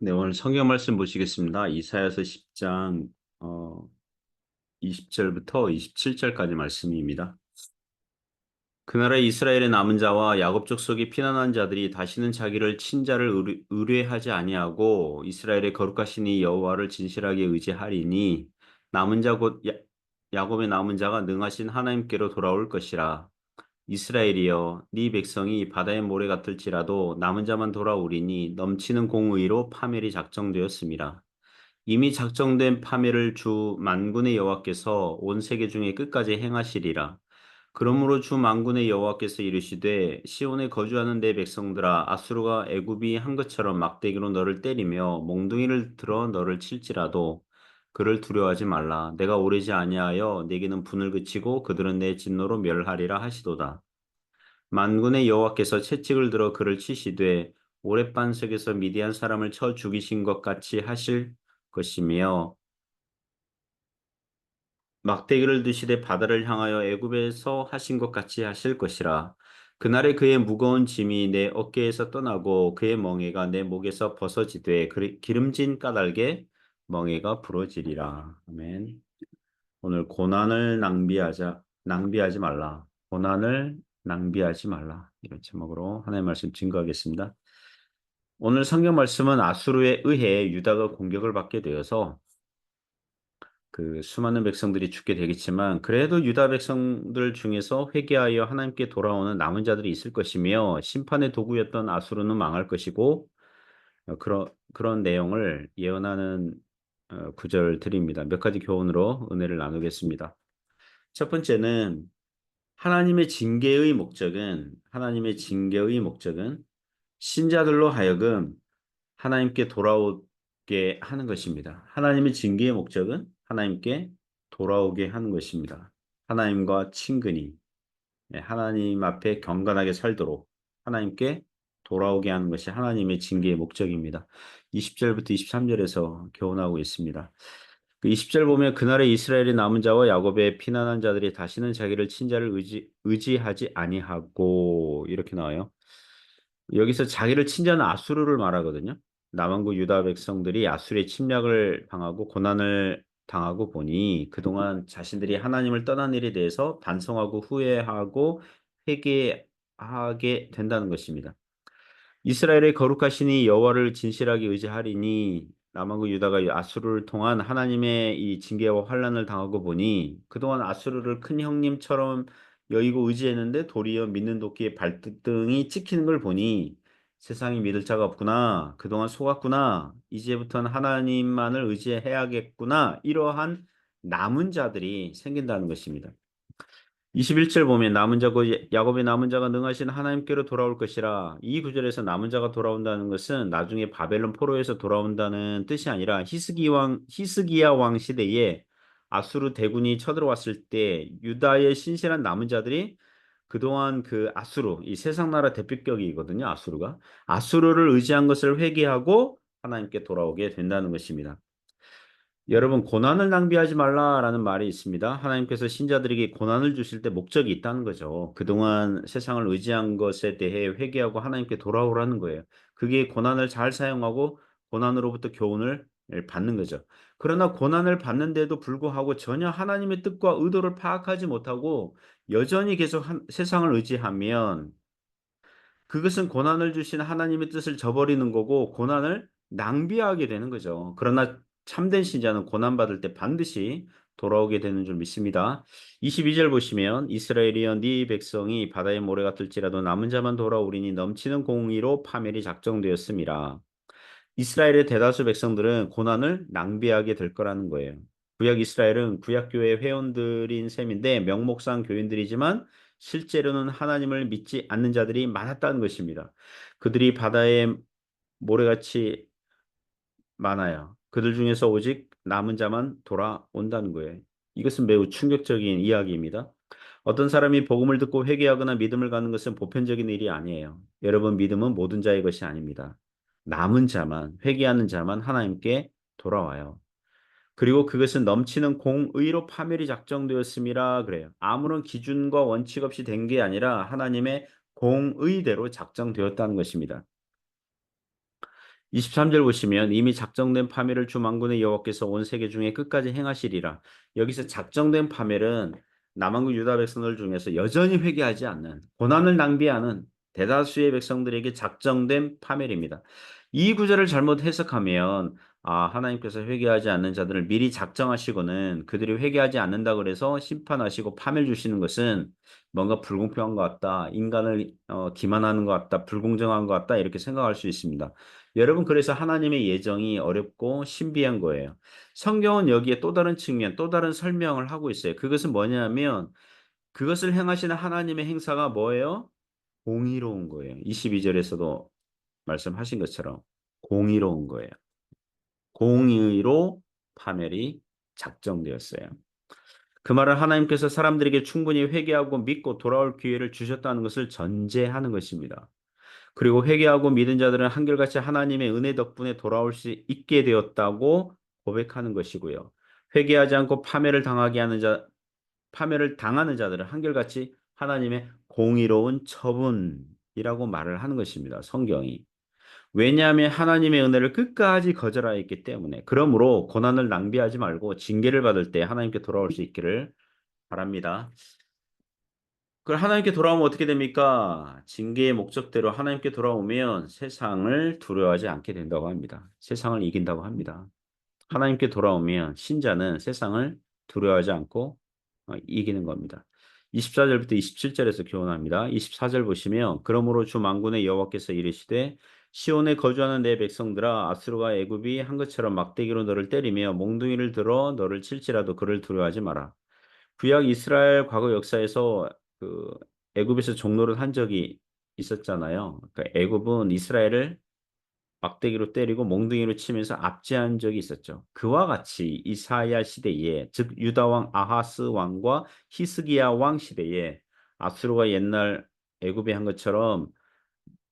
네, 오늘 성경 말씀 보시겠습니다. 이사야서 10장 어, 20절부터 27절까지 말씀입니다. 그 나라 이스라엘의 남은 자와 야곱 족속이 피난한 자들이 다시는 자기를 친자를 의뢰- 의뢰하지 아니하고 이스라엘의 거룩하신 이 여호와를 진실하게 의지하리니 남은 자 곧 야곱의 남은 자가 능하신 하나님께로 돌아올 것이라. 이스라엘이여 네 백성이 바다의 모래 같을지라도 남은 자만 돌아오리니 넘치는 공의로 파멸이 작정되었습니다. 이미 작정된 파멸을 주 만군의 여호와께서 온 세계 중에 끝까지 행하시리라. 그러므로 주 만군의 여호와께서 이르시되 시온에 거주하는 내 백성들아 아수르가 애굽이 한 것처럼 막대기로 너를 때리며 몽둥이를 들어 너를 칠지라도 그를 두려워하지 말라. 내가 오래지 아니하여 내게는 분을 그치고 그들은 내 진노로 멸하리라 하시도다. 만군의 여호와께서 채찍을 들어 그를 치시되 오랫반 속에서 미디안 사람을 쳐 죽이신 것 같이 하실 것이며 막대기를 드시되 바다를 향하여 애굽에서 하신 것 같이 하실 것이라. 그날에 그의 무거운 짐이 내 어깨에서 떠나고 그의 멍에가 내 목에서 벗어지되 기름진 까닭에 멍에가 부러지리라. 아멘. 오늘 고난을 낭비하자 낭비하지 말라. 고난을 낭비하지 말라. 이런 제목으로 하나님의 말씀 증거하겠습니다. 오늘 성경 말씀은 아수르에 의해 유다가 공격을 받게 되어서 그 수많은 백성들이 죽게 되겠지만 그래도 유다 백성들 중에서 회개하여 하나님께 돌아오는 남은 자들이 있을 것이며 심판의 도구였던 아수르는 망할 것이고 어, 그런 그런 내용을 예언하는 어, 구절 드립니다. 몇 가지 교훈으로 은혜를 나누겠습니다. 첫 번째는 하나님의 징계의 목적은 하나님의 징계의 목적은 신자들로 하여금 하나님께 돌아오게 하는 것입니다. 하나님의 징계의 목적은 하나님께 돌아오게 하는 것입니다. 하나님과 친근히 예, 하나님 앞에 경건하게 살도록 하나님께 돌아오게 하는 것이 하나님의 징계의 목적입니다. 20절부터 23절에서 교훈하고 있습니다. 그 20절 보면 그날의 이스라엘의 남은 자와 야곱의 피난한 자들이 다시는 자기를 친자를 의지, 의지하지 아니하고 이렇게 나와요. 여기서 자기를 친자는 아수르를 말하거든요. 남한국 유다 백성들이 아수르의 침략을 당하고 고난을 당하고 보니 그동안 자신들이 하나님을 떠난 일에 대해서 반성하고 후회하고 회개하게 된다는 것입니다. 이스라엘의 거룩하시니 여호와를 진실하게 의지하리니 남한국 유다가 아수르를 통한 하나님의 이 징계와 환란을 당하고 보니 그동안 아수르를 큰 형님처럼 여의고 의지했는데 도리어 믿는 도끼의 발등이 찍히는 걸 보니 세상이 믿을 자가 없구나. 그동안 속았구나. 이제부터는 하나님만을 의지해야겠구나. 이러한 남은 자들이 생긴다는 것입니다. 21절 보면 남은 자고 야곱의 남은 자가 능하신 하나님께로 돌아올 것이라 이 구절에서 남은 자가 돌아온다는 것은 나중에 바벨론 포로에서 돌아온다는 뜻이 아니라 히스기 왕 히스기야 왕 시대에 아수르 대군이 쳐들어왔을 때 유다의 신실한 남은 자들이 그동안 그 아수르 이 세상 나라 대표격이거든요. 아수르가 아수르를 의지한 것을 회개하고 하나님께 돌아오게 된다는 것입니다. 여러분 고난을 낭비하지 말라라는 말이 있습니다. 하나님께서 신자들에게 고난을 주실 때 목적이 있다는 거죠. 그동안 세상을 의지한 것에 대해 회개하고 하나님께 돌아오라는 거예요. 그게 고난을 잘 사용하고 고난으로부터 교훈을 받는 거죠. 그러나 고난을 받는데도 불구하고 전혀 하나님의 뜻과 의도를 파악하지 못하고 여전히 계속 한, 세상을 의지하면 그것은 고난을 주신 하나님의 뜻을 저버리는 거고 고난을 낭비하게 되는 거죠. 그러나 참된 신자는 고난받을 때 반드시 돌아오게 되는 줄 믿습니다. 22절 보시면 이스라엘이여 네 백성이 바다의 모래 같을지라도 남은 자만 돌아오리니 넘치는 공의로 파멸이 작정되었습니다. 이스라엘의 대다수 백성들은 고난을 낭비하게 될 거라는 거예요. 구약 이스라엘은 구약교회 회원들인 셈인데 명목상 교인들이지만 실제로는 하나님을 믿지 않는 자들이 많았다는 것입니다. 그들이 바다의 모래같이 많아요. 그들 중에서 오직 남은 자만 돌아온다는 거예요. 이것은 매우 충격적인 이야기입니다. 어떤 사람이 복음을 듣고 회개하거나 믿음을 갖는 것은 보편적인 일이 아니에요. 여러분 믿음은 모든 자의 것이 아닙니다. 남은 자만 회개하는 자만 하나님께 돌아와요. 그리고 그것은 넘치는 공의로 파멸이 작정되었음이라 그래요. 아무런 기준과 원칙 없이 된 게 아니라 하나님의 공의대로 작정되었다는 것입니다. 23절 보시면 이미 작정된 파멸을 주 만군의 여호와께서 온 세계 중에 끝까지 행하시리라. 여기서 작정된 파멸은 남한국 유다 백성들 중에서 여전히 회개하지 않는 고난을 낭비하는 대다수의 백성들에게 작정된 파멸입니다. 이 구절을 잘못 해석하면 아, 하나님께서 회개하지 않는 자들을 미리 작정하시고는 그들이 회개하지 않는다 그래서 심판하시고 파멸 주시는 것은 뭔가 불공평한 것 같다. 인간을 어, 기만하는 것 같다. 불공정한 것 같다. 이렇게 생각할 수 있습니다. 여러분, 그래서 하나님의 예정이 어렵고 신비한 거예요. 성경은 여기에 또 다른 측면, 또 다른 설명을 하고 있어요. 그것은 뭐냐면 그것을 행하시는 하나님의 행사가 뭐예요? 공의로운 거예요. 22절에서도 말씀하신 것처럼 공의로운 거예요. 공의로 파멸이 작정되었어요. 그 말은 하나님께서 사람들에게 충분히 회개하고 믿고 돌아올 기회를 주셨다는 것을 전제하는 것입니다. 그리고 회개하고 믿은 자들은 한결같이 하나님의 은혜 덕분에 돌아올 수 있게 되었다고 고백하는 것이고요. 회개하지 않고 파멸을 당하게 하는 자, 파멸을 당하는 자들은 한결같이 하나님의 공의로운 처분이라고 말을 하는 것입니다. 성경이. 왜냐하면 하나님의 은혜를 끝까지 거절하였기 때문에 그러므로 고난을 낭비하지 말고 징계를 받을 때 하나님께 돌아올 수 있기를 바랍니다. 그럼 하나님께 돌아오면 어떻게 됩니까? 징계의 목적대로 하나님께 돌아오면 세상을 두려워하지 않게 된다고 합니다. 세상을 이긴다고 합니다. 하나님께 돌아오면 신자는 세상을 두려워하지 않고 어, 이기는 겁니다. 24절부터 27절에서 교훈합니다. 24절 보시면 그러므로 주 만군의 여호와께서 이르시되 시온에 거주하는 내 백성들아 아수르가 애굽이 한 것처럼 막대기로 너를 때리며 몽둥이를 들어 너를 칠지라도 그를 두려워하지 마라. 구약 이스라엘 과거 역사에서 그 애굽에서 종노릇 한 적이 있었잖아요. 그러니까 애굽은 이스라엘을 막대기로 때리고 몽둥이로 치면서 압제한 적이 있었죠. 그와 같이 이사야 시대에 즉 유다 왕 아하스 왕과 히스기야 왕 시대에 아수르가 옛날 애굽에 한 것처럼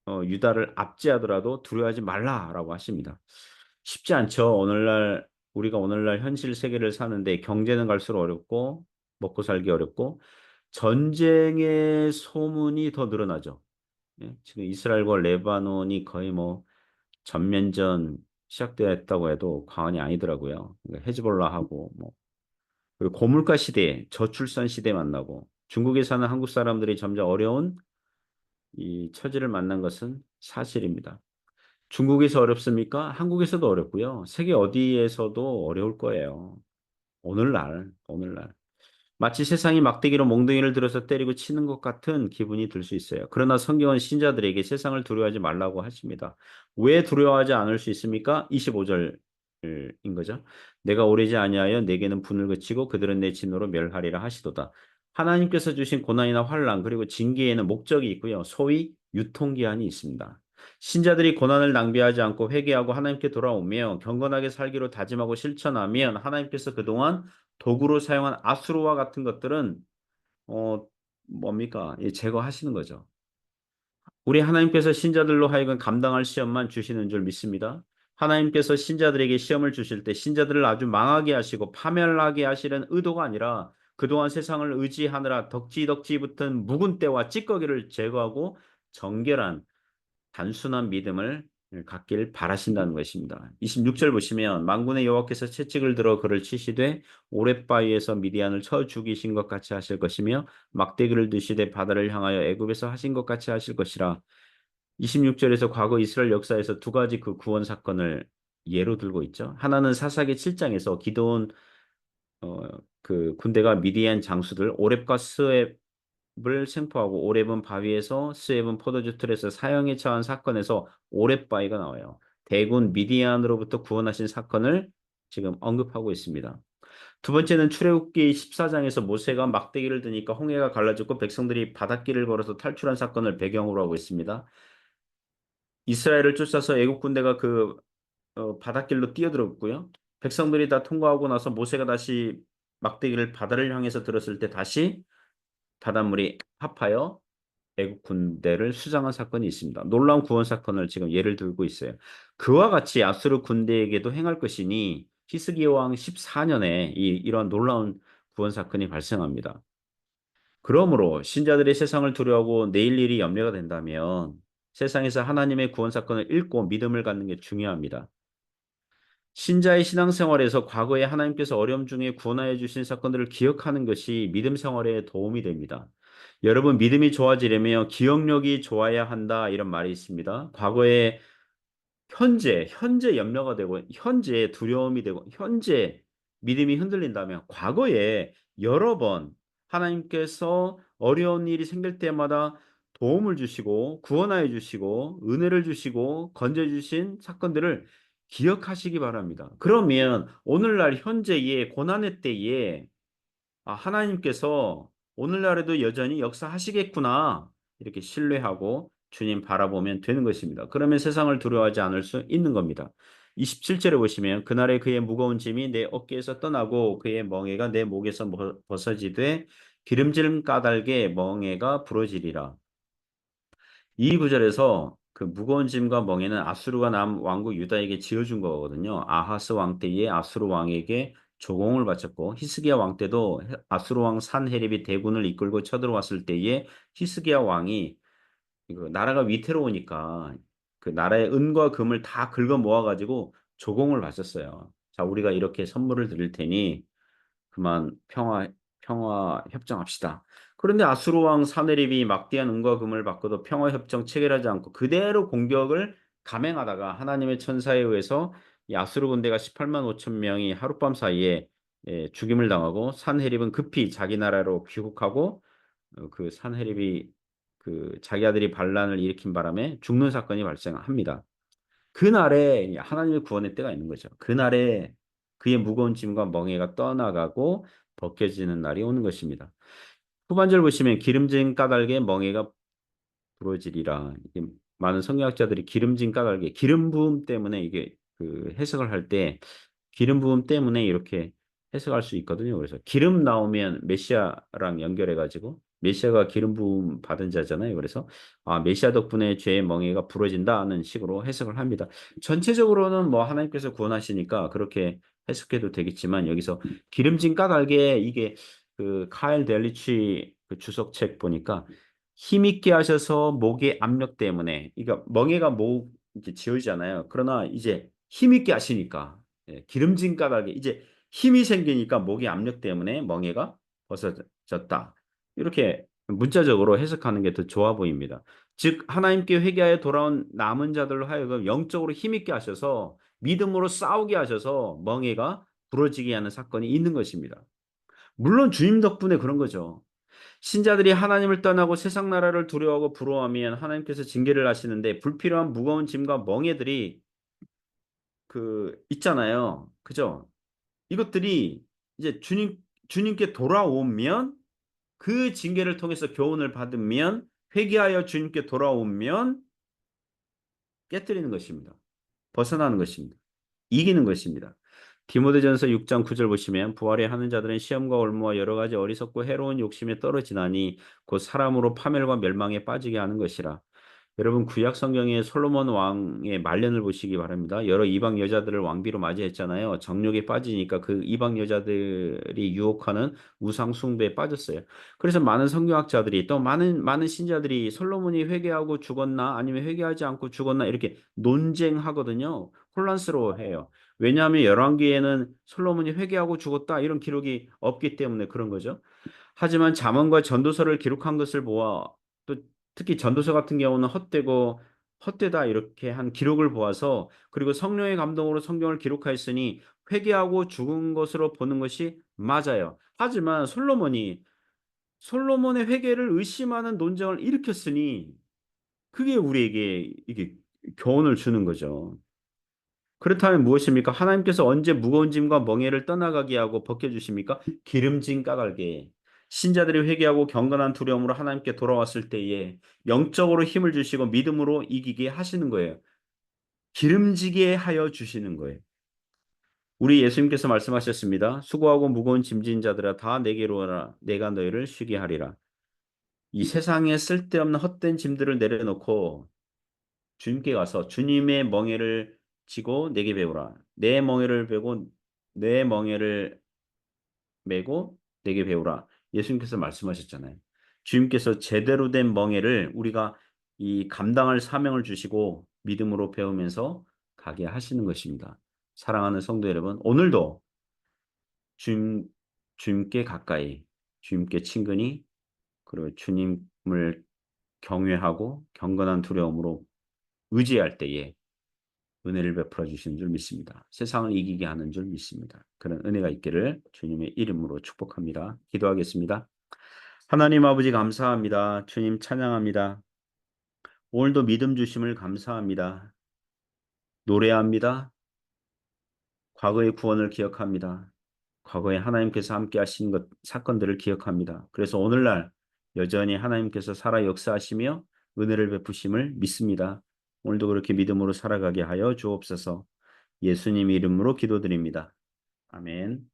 어, 유다를 압제하더라도 두려워하지 말라라고 하십니다. 쉽지 않죠. 오늘날 우리가 오늘날 현실 세계를 사는데 경제는 갈수록 어렵고 먹고 살기 어렵고 전쟁의 소문이 더 늘어나죠. 예? 지금 이스라엘과 레바논이 거의 뭐 전면전 시작되었다고 해도 과언이 아니더라고요. 그러니까 헤즈볼라하고 뭐 그리고 고물가 시대, 저출산 시대 만나고 중국에 사는 한국 사람들이 점점 어려운 이 처지를 만난 것은 사실입니다. 중국에서 어렵습니까? 한국에서도 어렵고요. 세계 어디에서도 어려울 거예요. 오늘날, 오늘날. 마치 세상이 막대기로 몽둥이를 들어서 때리고 치는 것 같은 기분이 들 수 있어요. 그러나 성경은 신자들에게 세상을 두려워하지 말라고 하십니다. 왜 두려워하지 않을 수 있습니까? 25절인 거죠. 내가 오래지 아니하여 내게는 분을 그치고 그들은 내 진노로 멸하리라 하시도다. 하나님께서 주신 고난이나 환란 그리고 징계에는 목적이 있고요. 소위 유통기한이 있습니다. 신자들이 고난을 낭비하지 않고 회개하고 하나님께 돌아오며 경건하게 살기로 다짐하고 실천하면 하나님께서 그동안 도구로 사용한 아수르와 같은 것들은 어 뭡니까? 예, 제거하시는 거죠. 우리 하나님께서 신자들로 하여금 감당할 시험만 주시는 줄 믿습니다. 하나님께서 신자들에게 시험을 주실 때 신자들을 아주 망하게 하시고 파멸하게 하시는 의도가 아니라 그동안 세상을 의지하느라 덕지덕지 붙은 묵은 때와 찌꺼기를 제거하고 정결한 단순한 믿음을 갖길 바라신다는 것입니다. 26절 보시면 만군의 여호와께서 채찍을 들어 그를 치시되 오랫바위에서 미디안을 쳐 죽이신 것 같이 하실 것이며 막대기를 드시되 바다를 향하여 애굽에서 하신 것 같이 하실 것이라 26절에서 과거 이스라엘 역사에서 두 가지 그 구원 사건을 예로 들고 있죠. 하나는 사사기 7장에서 기도온 어, 그 군대가 미디안 장수들 오렙과 스웹 을 생포하고 오렙은 바위에서 스웹은 포도주 틀에서 사형에 처한 사건에서 오렙바위가 나와요. 대군 미디안으로부터 구원하신 사건을 지금 언급하고 있습니다. 두 번째는 출애굽기 14장에서 모세가 막대기를 드니까 홍해가 갈라졌고 백성들이 바닷길을 걸어서 탈출한 사건을 배경으로 하고 있습니다. 이스라엘을 쫓아서 애국 군대가 그 어, 바닷길로 뛰어들었고요. 백성들이 다 통과하고 나서 모세가 다시 막대기를 바다를 향해서 들었을 때 다시 바닷물이 합하여 애국 군대를 수장한 사건이 있습니다. 놀라운 구원 사건을 지금 예를 들고 있어요. 그와 같이 아수르 군대에게도 행할 것이니 히스기야 왕 14년에 이 이러한 놀라운 구원 사건이 발생합니다. 그러므로 신자들이 세상을 두려워하고 내일 일이 염려가 된다면 세상에서 하나님의 구원 사건을 읽고 믿음을 갖는 게 중요합니다. 신자의 신앙생활에서 과거에 하나님께서 어려움 중에 구원하여 주신 사건들을 기억하는 것이 믿음 생활에 도움이 됩니다. 여러분 믿음이 좋아지려면 기억력이 좋아야 한다 이런 말이 있습니다. 과거에 현재 현재 염려가 되고 현재 두려움이 되고 현재 믿음이 흔들린다면 과거에 여러 번 하나님께서 어려운 일이 생길 때마다 도움을 주시고 구원하여 주시고 은혜를 주시고 건져 주신 사건들을 기억하시기 바랍니다. 그러면 오늘날 현재의 고난의 때에 아, 하나님께서 오늘날에도 여전히 역사하시겠구나 이렇게 신뢰하고 주님 바라보면 되는 것입니다. 그러면 세상을 두려워하지 않을 수 있는 겁니다. 27절에 보시면 그날에 그의 무거운 짐이 내 어깨에서 떠나고 그의 멍에가 내 목에서 벗어지되 기름질 까닭에 멍에가 부러지리라. 이 구절에서 그 무거운 짐과 멍에는 아수르가 남 왕국 유다에게 지어준 거거든요. 아하스 왕 때에 아수르 왕에게 조공을 바쳤고 히스기야 왕 때도 아수르 왕 산헤립이 대군을 이끌고 쳐들어왔을 때에 히스기야 왕이 그 나라가 위태로우니까 그 나라의 은과 금을 다 긁어 모아가지고 조공을 바쳤어요. 자, 우리가 이렇게 선물을 드릴 테니 그만 평화 평화 협정합시다. 그런데 아수르 왕 사네립이 막대한 은과 금을 받고도 평화 협정 체결하지 않고 그대로 공격을 감행하다가 하나님의 천사에 의해서 이 아수르 군대가 18만 5천 명이 하룻밤 사이에 예, 죽임을 당하고 산헤립은 급히 자기 나라로 귀국하고 어, 그 산헤립이 그 자기 아들이 반란을 일으킨 바람에 죽는 사건이 발생합니다. 그날에 하나님의 구원의 때가 있는 거죠. 그날에 그의 무거운 짐과 멍에가 떠나가고 벗겨지는 날이 오는 것입니다. 후반절 보시면 기름진 까닭에 멍에가 부러지리라. 많은 성경학자들이 기름진 까닭에 기름 부음 때문에 이게 그 해석을 할 때 기름 부음 때문에 이렇게 해석할 수 있거든요. 그래서 기름 나오면 메시아랑 연결해 가지고 메시아가 기름 부음 받은 자잖아요. 그래서 아, 메시아 덕분에 죄의 멍에가 부러진다는 식으로 해석을 합니다. 전체적으로는 뭐 하나님께서 구원하시니까 그렇게 해석해도 되겠지만 여기서 기름진 까닭에 이게 그 카일 델리치 그 주석책 보니까 힘있게 하셔서 목의 압력 때문에 그러니까 멍에가 목 이렇게 지어지잖아요. 그러나 이제 힘있게 하시니까 예, 기름진 까닭에 이제 힘이 생기니까 목의 압력 때문에 멍에가 벗어졌다. 이렇게 문자적으로 해석하는 게 더 좋아 보입니다. 즉 하나님께 회개하여 돌아온 남은 자들로 하여금 영적으로 힘있게 하셔서 믿음으로 싸우게 하셔서 멍에가 부러지게 하는 사건이 있는 것입니다. 물론 주님 덕분에 그런 거죠. 신자들이 하나님을 떠나고 세상 나라를 두려워하고 부러워하면 하나님께서 징계를 하시는데 불필요한 무거운 짐과 멍에들이 그 있잖아요. 그죠? 이것들이 이제 주님 주님께 돌아오면 그 징계를 통해서 교훈을 받으면 회개하여 주님께 돌아오면 깨뜨리는 것입니다. 벗어나는 것입니다. 이기는 것입니다. 디모데전서 6장 9절 보시면 부활에 하는 자들은 시험과 올무와 여러 가지 어리석고 해로운 욕심에 떨어지나니 곧 사람으로 파멸과 멸망에 빠지게 하는 것이라. 여러분 구약 성경에 솔로몬 왕의 말년을 보시기 바랍니다. 여러 이방 여자들을 왕비로 맞이했잖아요. 정욕에 빠지니까 그 이방 여자들이 유혹하는 우상 숭배에 빠졌어요. 그래서 많은 성경학자들이 또 많은 많은 신자들이 솔로몬이 회개하고 죽었나 아니면 회개하지 않고 죽었나 이렇게 논쟁하거든요. 혼란스러워해요. 왜냐하면 열왕기에는 솔로몬이 회개하고 죽었다 이런 기록이 없기 때문에 그런 거죠. 하지만 잠언과 전도서를 기록한 것을 보아 또 특히 전도서 같은 경우는 헛되고 헛되다 이렇게 한 기록을 보아서 그리고 성령의 감동으로 성경을 기록하였으니 회개하고 죽은 것으로 보는 것이 맞아요. 하지만 솔로몬이 솔로몬의 회개를 의심하는 논쟁을 일으켰으니 그게 우리에게 이게 교훈을 주는 거죠. 그렇다면 무엇입니까? 하나님께서 언제 무거운 짐과 멍에를 떠나가게 하고 벗겨주십니까? 기름진 까닭에 신자들이 회개하고 경건한 두려움으로 하나님께 돌아왔을 때에 영적으로 힘을 주시고 믿음으로 이기게 하시는 거예요. 기름지게 하여 주시는 거예요. 우리 예수님께서 말씀하셨습니다. 수고하고 무거운 짐진 자들아 다 내게로 오라 내가 너희를 쉬게 하리라. 이 세상에 쓸데없는 헛된 짐들을 내려놓고 주님께 가서 주님의 멍에를 지고 내게 배우라. 내 멍에를 베고 내 멍에를 메고 내게 배우라. 예수님께서 말씀하셨잖아요. 주님께서 제대로 된 멍에를 우리가 이 감당할 사명을 주시고 믿음으로 배우면서 가게 하시는 것입니다. 사랑하는 성도 여러분, 오늘도 주님, 주님께 가까이, 주님께 친근히, 그리고 주님을 경외하고 경건한 두려움으로 의지할 때에 은혜를 베풀어 주시는 줄 믿습니다. 세상을 이기게 하는 줄 믿습니다. 그런 은혜가 있기를 주님의 이름으로 축복합니다. 기도하겠습니다. 하나님 아버지 감사합니다. 주님 찬양합니다. 오늘도 믿음 주심을 감사합니다. 노래합니다. 과거의 구원을 기억합니다. 과거에 하나님께서 함께 하신 것, 사건들을 기억합니다. 그래서 오늘날 여전히 하나님께서 살아 역사하시며 은혜를 베푸심을 믿습니다. 오늘도 그렇게 믿음으로 살아가게 하여 주옵소서 예수님 이름으로 기도드립니다. 아멘.